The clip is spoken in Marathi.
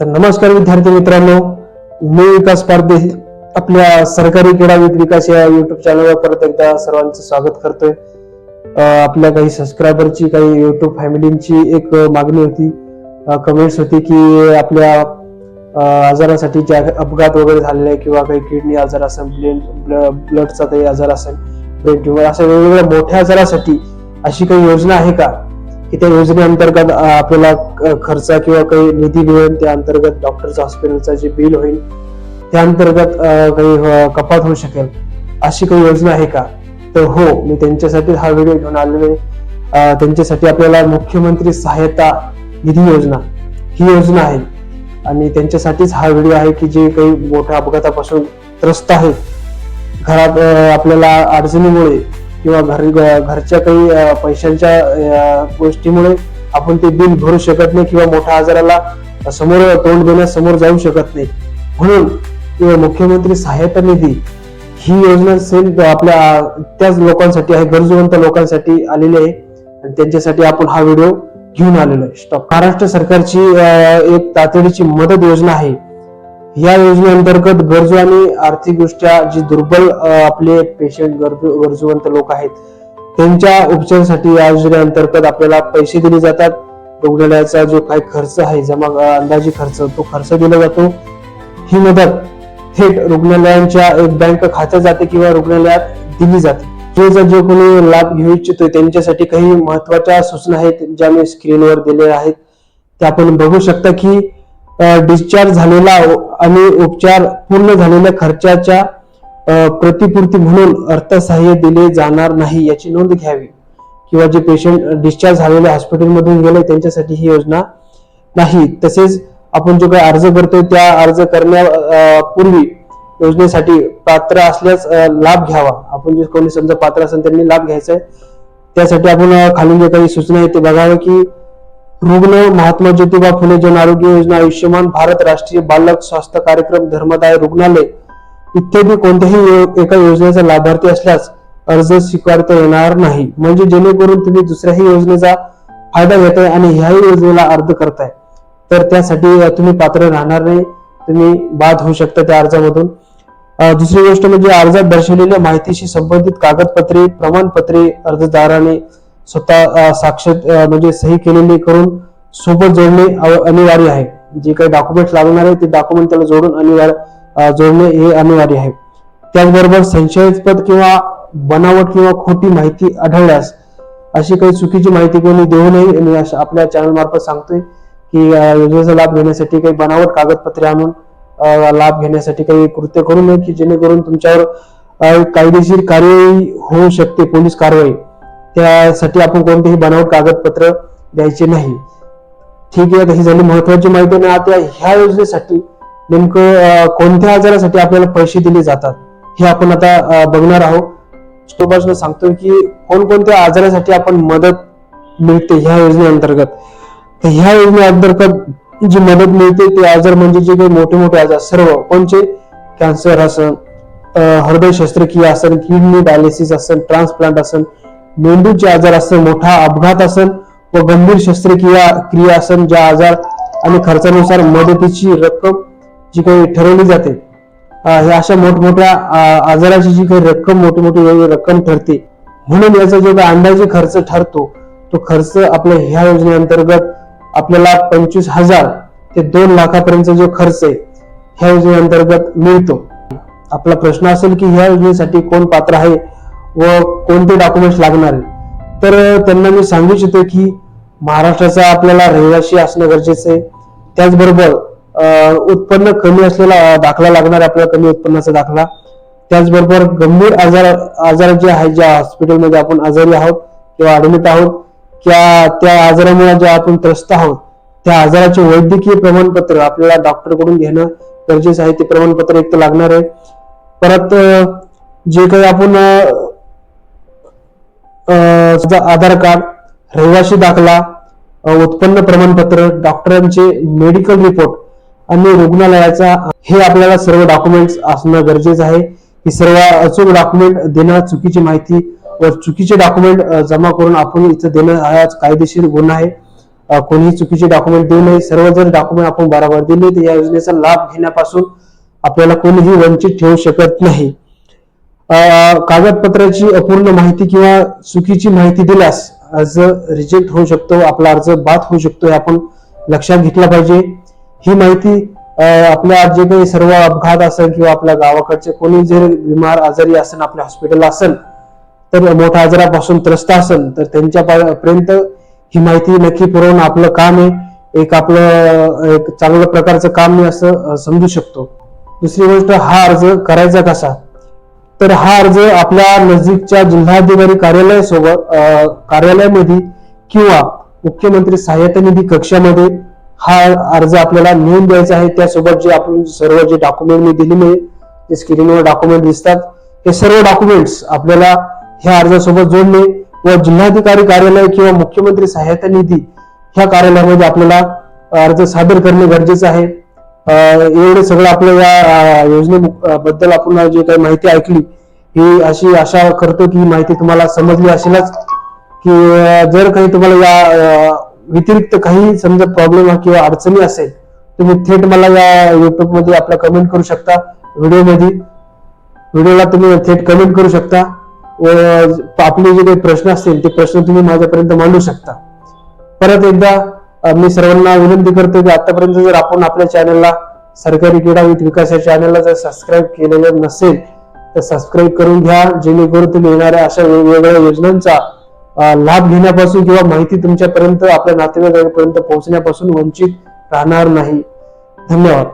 तर नमस्कार विद्यार्थी मित्रांनो मी विकास पारदे आपल्या सरकारी क्रीडाविद विकास या युट्यूब चॅनलवर परत एकदा सर्वांचं स्वागत करतोय. आपल्या काही सबस्क्रायबरची काही युट्यूब फॅमिलींची एक मागणी होती. कमेंट्स होती की आपल्या आजारासाठी ज्या अपघात वगैरे झालेले किंवा काही किडनी आजार असेल ब्लेन ब्लडचा काही आजार असेल ब्रेन ट्युमर अशा वेगवेगळ्या मोठ्या आजारासाठी अशी काही योजना आहे का? की त्या योजनेअंतर्गत आपल्याला खर्च किंवा काही निधी मिळेल त्या अंतर्गत डॉक्टरचं हॉस्पिटलचं जे बिल होईल त्या अंतर्गत काही कपात होऊ शकेल अशी काही योजना आहे का? तर हो मी त्यांच्यासाठी हा व्हिडिओ घेऊन आलेलो आहे त्यांच्यासाठी आपल्याला मुख्यमंत्री सहायता निधी योजना ही योजना आहे. आणि त्यांच्यासाठीच हा व्हिडिओ आहे की जे काही मोठ्या अपघातापासून त्रस्त आहेत. घरात आपल्याला अडचणीमुळे किंवा घरी घरच्या काही पैशांच्या गोष्टीमुळे आपण ते बिल भरू शकत नाही किंवा मोठ्या आजाराला समोर तोंड देण्यास समोर जाऊ शकत नाही. म्हणून मुख्यमंत्री सहायता निधी ही योजना सेल आपल्या त्याच लोकांसाठी आहे गरजवंत लोकांसाठी आलेली आहे. आणि त्यांच्यासाठी आपण हा व्हिडिओ घेऊन आलेलो आहे. स्टॉप. महाराष्ट्र सरकारची एक तातडीची मदत योजना आहे. या योजनेअंतर्गत गरजू आणि आर्थिकदृष्ट्या जी दुर्बल आपले पेशंट गरजू गरजूवंत लोक आहेत त्यांच्या उपचारासाठी या योजनेअंतर्गत आपल्याला पैसे दिले जातात. रुग्णालयाचा जो काही खर्च आहे जमा अंदाजे खर्च तो खर्च दिला जातो. ही मदत थेट रुग्णालयांच्या एक बँक खात्यात जाते किंवा रुग्णालयात दिली जाते. जो जर जो कोणी लाभ घेऊ इच्छितोय त्यांच्यासाठी काही महत्त्वाच्या सूचना आहेत ज्या मी स्क्रीनवर दिलेल्या आहेत त्या आपण बघू शकता की डिस्चार्ज झालेला आणि उपचार पूर्ण झालेल्या खर्चाच्या प्रतिपूर्ती म्हणून अर्थसहाय्य दिले जाणार नाही याची नोंद घ्यावी. किंवा जे पेशंट डिस्चार्ज झालेले हॉस्पिटलमधून गेले त्यांच्यासाठी ही योजना नाही. तसेच आपण जो काही अर्ज करतोय त्या अर्ज करण्यापूर्वी योजनेसाठी पात्र असल्यास लाभ घ्यावा. आपण जे कोणी समजा पात्र असेल त्यांनी लाभ घ्यायचा आहे. त्यासाठी आपण अ, खालील जे काही सूचना आहेत ते बघावं की रुग्ण महात्मा ज्योतिबा फुले जन आरोग्य योजना आयुष्यमान भारत राष्ट्रीय बालक स्वास्थ्य कार्यक्रम धर्मदाय रुग्णालय इत्यादी कोणत्याही यो- एका योजनेचा लाभार्थी असल्यास अर्ज स्वीकारता येणार नाही. म्हणजे जेणेकरून तुम्ही दुसऱ्याही योजनेचा फायदा घेताय आणि ह्याही योजनेला अर्ज करताय. तर त्यासाठी तुम्ही पात्र राहणार नाही. तुम्ही बाद होऊ शकता त्या अर्जामधून. दुसरी गोष्ट म्हणजे अर्जात दर्शवलेल्या माहितीशी संबंधित कागदपत्रे प्रमाणपत्रे अर्जदाराने स्वतः साक्ष म्हणजे सही केलेली करून सोबत जोडणे अनिवार्य आहे. जे काही डॉक्युमेंट लागणार आहे ते डॉक्युमेंट त्याला जोडून अनिवार्य जोडणे हे अनिवार्य आहे. त्याचबरोबर संशयास्पद किंवा बनावट किंवा खोटी माहिती आढळल्यास अशी काही चुकीची माहिती कोणी देऊ नये. मी अशा आपल्या चॅनल मार्फत सांगतोय की योजनेचा लाभ घेण्यासाठी काही बनावट कागदपत्रे आणून लाभ घेण्यासाठी काही कृत्य करू नये की जेणेकरून तुमच्यावर कायदेशीर कार्यवाही होऊ शकते पोलीस कारवाई. त्यासाठी आपण कोणतेही बनावट कागदपत्र द्यायचे नाही. ठीक आहे आता ही झाली महत्वाची माहिती आणि आता ह्या योजनेसाठी नेमकं कोणत्या आजारासाठी आपल्याला पैसे दिले जातात हे आपण आता बघणार आहोत. स्टोबाजनं सांगतो की कोणकोणत्या आजारासाठी आपण मदत मिळते ह्या योजनेअंतर्गत तर ह्या योजनेअंतर्गत जी मदत मिळते ते आजार म्हणजे जे काही मोठे मोठे आजार सर्व कोणचे? कॅन्सर असन हृदय शस्त्रक्रिया असेल किडनी डायलिसिस असेल ट्रान्सप्लांट असेल मेंदूचे आजार असेल मोठा अपघात असेल व गंभीर शस्त्रक्रिया क्रिया असेल ज्या आजार आणि खर्चानुसार मदतीची रक्कम जी काही ठरवली जाते ह्या अशा मोठमोठ्या आजाराची जी काही रक्कम मोठी मोठी रक्कम ठरते. म्हणून याचा जो काही अंदाजे खर्च ठरतो तो खर्च आपल्या ह्या योजनेअंतर्गत आपल्याला पंचवीस हजार ते दोन लाखापर्यंत जो खर्च आहे ह्या योजनेअंतर्गत मिळतो. आपला प्रश्न असेल की ह्या योजनेसाठी कोण पात्र आहे? व कोणते डॉक्युमेंट्स लागणार तर त्यांना मी सांगू इच्छितो की महाराष्ट्राचा आपल्याला रहिवासी असणं गरजेचं आहे. त्याचबरोबर उत्पन्न कमी असलेला दाखला लागणार आहे आपल्याला कमी उत्पन्नाचा दाखला. त्याचबरोबर गंभीर आजार आजार जे आहे ज्या हॉस्पिटलमध्ये आपण आजारी आहोत किंवा ऍडमिट आहोत किंवा त्या आजारामुळे ज्या आपण त्रस्त आहोत त्या आजाराचे वैद्यकीय प्रमाणपत्र आपल्याला डॉक्टरकडून घेणं गरजेचं आहे ते प्रमाणपत्र एक तर लागणार आहे. परत जे काही आपण आधार कार्ड रहिवासी दाखला उत्पन्न प्रमाणपत्र डॉक्टरांचे मेडिकल रिपोर्ट आणि रुग्णालयाचा हे आपल्याला सर्व डॉक्युमेंट्स असणं गरजेचं आहे. ही सर्व अचूक डॉक्युमेंट देणं चुकीची माहिती व चुकीचे डॉक्युमेंट जमा करून आपण इथं देणं हा कायदेशीर गुन्हा आहे. कोणीही चुकीचे डॉक्युमेंट देऊ नये. सर्व जर डॉक्युमेंट आपण बरोबर दिले तर या योजनेचा लाभ घेण्यापासून आपल्याला कोणीही वंचित ठेवू शकत नाही. कागदपत्राची अपूर्ण माहिती किंवा चुकीची माहिती दिल्यास अर्ज रिजेक्ट होऊ शकतो आपला अर्ज बाद होऊ शकतो हे आपण लक्षात घेतला पाहिजे. ही माहिती आपल्या जे काही सर्व अपघात असेल किंवा आपल्या गावाकडचे कोणी जर बिमार आजारी असेल आपल्या हॉस्पिटल असेल तर मोठ्या आजारापासून त्रस्त असेल तर त्यांच्या पर्यंत ही माहिती नक्की पुरवणं आपलं काम आहे. एक आपलं एक चांगलं प्रकारचं काम मी असं समजू शकतो. दुसरी गोष्ट हा अर्ज करायचा कसा? तर हा अर्ज आपल्या नजीकच्या जिल्हाधिकारी कार्यालयासोबत सोबत कार्यालयामध्ये किंवा मुख्यमंत्री सहाय्यता निधी कक्षामध्ये हा अर्ज आपल्याला नेऊन द्यायचा आहे. त्यासोबत जे आपण सर्व जे डॉक्युमेंट मी दिलेले ते जे स्क्रीनवर डॉक्युमेंट दिसतात हे सर्व डॉक्युमेंट्स आपल्याला ह्या अर्जासोबत जोडणे व जिल्हाधिकारी कार्यालय किंवा मुख्यमंत्री सहायता निधी ह्या कार्यालयामध्ये आपल्याला अर्ज सादर करणे गरजेचं आहे. एवढं सगळं आपल्या या योजनेबद्दल आपण जे काही माहिती ऐकली ही अशी आशा करतो की माहिती तुम्हाला समजली असेलच. की जर काही तुम्हाला या व्यतिरिक्त काही समजा प्रॉब्लेम किंवा अडचणी असेल तुम्ही थेट मला या युट्यूबमध्ये आपला कमेंट करू शकता व्हिडिओमध्ये. व्हिडिओला तुम्ही थेट कमेंट करू शकता. व आपले जे काही प्रश्न असतील ते प्रश्न तुम्ही माझ्यापर्यंत मांडू शकता. परत एकदा मी सर्वांना विनंती करतो की आतापर्यंत जर आपण आपल्या चॅनलला सरकारी क्रीडा विथ विकास या चॅनलला जर सबस्क्राईब केलेलं नसेल तर सबस्क्राईब करून घ्या. जेणेकरून तुम्ही येणाऱ्या अशा वेगवेगळ्या योजनांचा लाभ घेण्यापासून किंवा माहिती तुमच्यापर्यंत आपल्या नातेवाईकांपर्यंत पोहोचण्यापासून वंचित राहणार नाही. धन्यवाद.